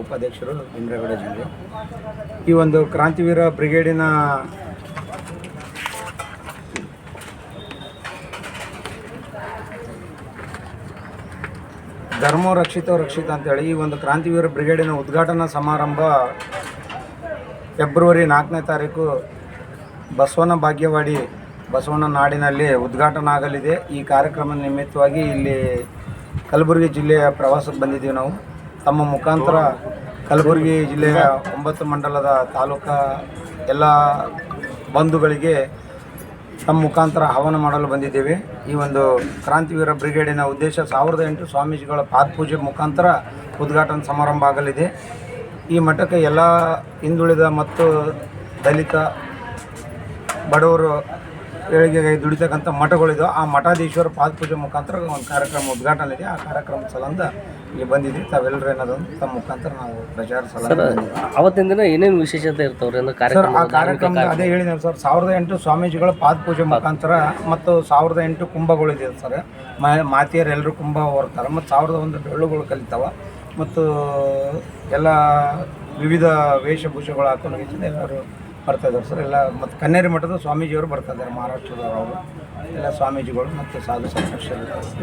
ಉಪಾಧ್ಯಕ್ಷರು ಇಂದ್ರಗಡ ಜಿಲ್ಲೆ ಈ ಒಂದು ಕ್ರಾಂತಿವೀರ ಬ್ರಿಗೇಡಿನ ಧರ್ಮೋ ರಕ್ಷಿತ ರಕ್ಷಿತ ಅಂತೇಳಿ ಈ ಒಂದು ಕ್ರಾಂತಿವೀರ ಬ್ರಿಗೇಡಿನ ಉದ್ಘಾಟನಾ ಸಮಾರಂಭ ಫೆಬ್ರವರಿ ನಾಲ್ಕನೇ ತಾರೀಕು ಬಸವನ ಭಾಗ್ಯವಾಡಿ, ಬಸವನ ನಾಡಿನಲ್ಲಿ ಉದ್ಘಾಟನೆ ಆಗಲಿದೆ. ಈ ಕಾರ್ಯಕ್ರಮ ನಿಮಿತ್ತವಾಗಿ ಇಲ್ಲಿ ಕಲಬುರಗಿ ಜಿಲ್ಲೆಯ ಪ್ರವಾಸಕ್ಕೆ ಬಂದಿದ್ದೀವಿ ನಾವು. ತಮ್ಮ ಮುಖಾಂತರ ಕಲಬುರಗಿ ಜಿಲ್ಲೆಯ ಒಂಬತ್ತು ಮಂಡಲದ ತಾಲೂಕಾ ಎಲ್ಲ ಬಂಧುಗಳಿಗೆ ತಮ್ಮ ಮುಖಾಂತರ ಹವನ ಮಾಡಲು ಬಂದಿದ್ದೇವೆ. ಈ ಒಂದು ಕ್ರಾಂತಿವೀರ ಬ್ರಿಗೇಡಿನ ಉದ್ದೇಶ ಸಾವಿರದ ಎಂಟು ಸ್ವಾಮೀಜಿಗಳ ಪಾದಪೂಜೆ ಮುಖಾಂತರ ಉದ್ಘಾಟನಾ ಸಮಾರಂಭ ಆಗಲಿದೆ. ಈ ಮಠಕ್ಕೆ ಎಲ್ಲ ಹಿಂದುಳಿದ ಮತ್ತು ದಲಿತ ಬಡವರು ಏಳಿಗೆಗೆ ದುಡಿತಕ್ಕಂಥ ಮಠಗಳಿದ್ದು ಆ ಮಠಾಧೀಶ್ವರ ಪಾದಪೂಜೆ ಮುಖಾಂತರ ಒಂದು ಕಾರ್ಯಕ್ರಮ ಉದ್ಘಾಟನೆ ಇದೆ. ಆ ಕಾರ್ಯಕ್ರಮ ಸಲಂದ ಇಲ್ಲಿ ಬಂದಿದ್ದೀವಿ. ತಾವೆಲ್ಲರೂ ಏನದೊಂದು ತಮ್ಮ ಮುಖಾಂತರ ನಾವು ಪ್ರಚಾರ ಸಲ ಅವತ್ತಿನ ದಿನ ಏನೇನು ವಿಶೇಷತೆ ಇರ್ತವ್ರಿ? ಸರ್ ಆ ಕಾರ್ಯಕ್ರಮ ಅದೇ ಹೇಳಿದ್ದೇವೆ ಸರ್ ಸಾವಿರದ ಎಂಟು ಸ್ವಾಮೀಜಿಗಳ ಪಾದಪೂಜೆ ಮುಖಾಂತರ ಮತ್ತು ಸಾವಿರದ ಎಂಟು ಕುಂಭಗಳಿದೆ ಸರ್. ಮಾತೆಯರು ಎಲ್ಲರೂ ಕುಂಭ ಹೊರ್ತಾರೆ ಮತ್ತು ಸಾವಿರದ ಒಂದು ಡೊಳ್ಳುಗಳು ಕಲಿತಾವ. ಮತ್ತು ಎಲ್ಲ ವಿವಿಧ ವೇಷಭೂಷಗಳು ಹಾಕೊಂಡು ಎಲ್ಲರೂ ಬರ್ತಾ ಇದ್ದಾರೆ ಸರ್. ಎಲ್ಲ ಮತ್ತು ಕನ್ನೇರಿ ಮಠದ ಸ್ವಾಮೀಜಿಯವರು ಬರ್ತಾ ಇದ್ದಾರೆ ಮಹಾರಾಷ್ಟ್ರದವರು ಎಲ್ಲ ಸ್ವಾಮೀಜಿಗಳು ಮತ್ತು ಸಾಧು ಸಂಘರ್ಷ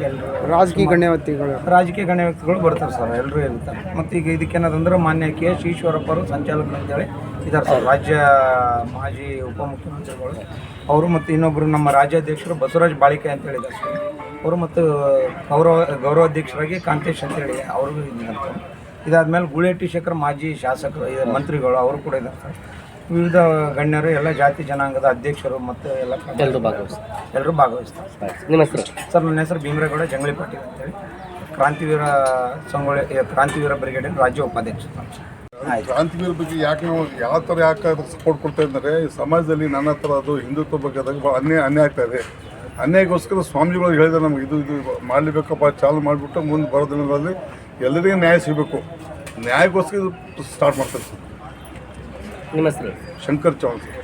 ಎಲ್ಲರೂ ರಾಜಕೀಯ ಗಣ್ಯ ವ್ಯಕ್ತಿಗಳು ರಾಜಕೀಯ ಗಣ್ಯ ವ್ಯಕ್ತಿಗಳು ಬರ್ತಾರೆ ಸರ್ ಎಲ್ಲರೂ ಇರ್ತಾರೆ ಮತ್ತು ಈಗ ಇದಕ್ಕೇನದಂದ್ರೆ ಮಾನ್ಯ ಕೆ ಎಸ್ ಈಶ್ವರಪ್ಪರು ಸಂಚಾಲಕರು ಅಂತೇಳಿ ಇದ್ದಾರೆ ಸರ್. ರಾಜ್ಯ ಮಾಜಿ ಉಪಮುಖ್ಯಮಂತ್ರಿಗಳು. ಅವರು ಮತ್ತು ಇನ್ನೊಬ್ಬರು ನಮ್ಮ ರಾಜ್ಯಾಧ್ಯಕ್ಷರು ಬಸವರಾಜ್ ಬಾಳಿಕೆ ಅಂತ ಹೇಳಿದ್ದಾರೆ ಸರ್. ಅವರು ಮತ್ತು ಗೌರವ ಗೌರವಾಧ್ಯಕ್ಷರಾಗಿ ಕಾಂತೇಶ್ ಅಂತೇಳಿ ಅವರು ಇದ್ದಾರೆ. ಇದಾದ್ಮೇಲೆ ಗುಳೇಟಿ ಶೇಖರ್ ಮಾಜಿ ಶಾಸಕರು ಇದು ಮಂತ್ರಿಗಳು ಅವರು ಕೂಡ ಇದ್ದಾರೆ ವಿವಿಧ ಗಣ್ಯರು ಎಲ್ಲ ಜಾತಿ ಜನಾಂಗದ ಅಧ್ಯಕ್ಷರು ಮತ್ತು ಎಲ್ಲ ಎಲ್ಲರೂ ಭಾಗವಹಿಸ್ತಾರೆ. ಎಲ್ಲರೂ ಭಾಗವಹಿಸ್ತಾರೆ. ನಿಮ್ಮ ಹೆಸರು? ಸರ್ ನನ್ನ ಹೆಸರು ಭೀಮರೇಗೌಡ ಜಂಗಳಿ ಪಾಟೀಲ್ ಅಂತೇಳಿ ಕ್ರಾಂತಿವೀರ ಸಂಗೊಳ್ಳಿ ಕ್ರಾಂತಿವೀರ ಬ್ರಿಗೇಡಿನ ರಾಜ್ಯ ಉಪಾಧ್ಯಕ್ಷ. ಕ್ರಾಂತಿವೀರ ಬಗ್ಗೆ ಯಾಕೆ ನಾವು ಯಾವ ಥರ ಯಾಕೆ ಅದಕ್ಕೆ ಸಪೋರ್ಟ್ ಕೊಡ್ತಾ ಇದ್ದಾರೆ? ಸಮಾಜದಲ್ಲಿ ನನ್ನ ಹತ್ರ ಅದು ಹಿಂದುತ್ವ ಬಗ್ಗೆ ಅದಾಗ ಭಾಳ ಅನ್ಯಾಯ ಅನ್ಯಾಯ ಆಗ್ತಾ ಇದೆ. ಅನ್ಯಾಯಗೋಸ್ಕರ ಸ್ವಾಮಿಗಳು ಹೇಳಿದ್ರೆ ನಮ್ಗೆ ಇದು ಇದು ಮಾಡಲೇಬೇಕಪ್ಪ ಚಾಲು ಮಾಡಿಬಿಟ್ಟು ಮುಂದೆ ಬರೋ ದಿನಗಳಲ್ಲಿ ಎಲ್ಲರಿಗೂ ನ್ಯಾಯ ಸಿಗಬೇಕು ನ್ಯಾಯಕ್ಕೋಸ್ಕರ ಇದು ಸ್ಟಾರ್ಟ್ ಮಾಡ್ತಾರೆ ಸರ್ ನಿಮ್ಮ ಹೆಸರು ಶಂಕರ್ ಚೌಹಾಣ್ ಸರ್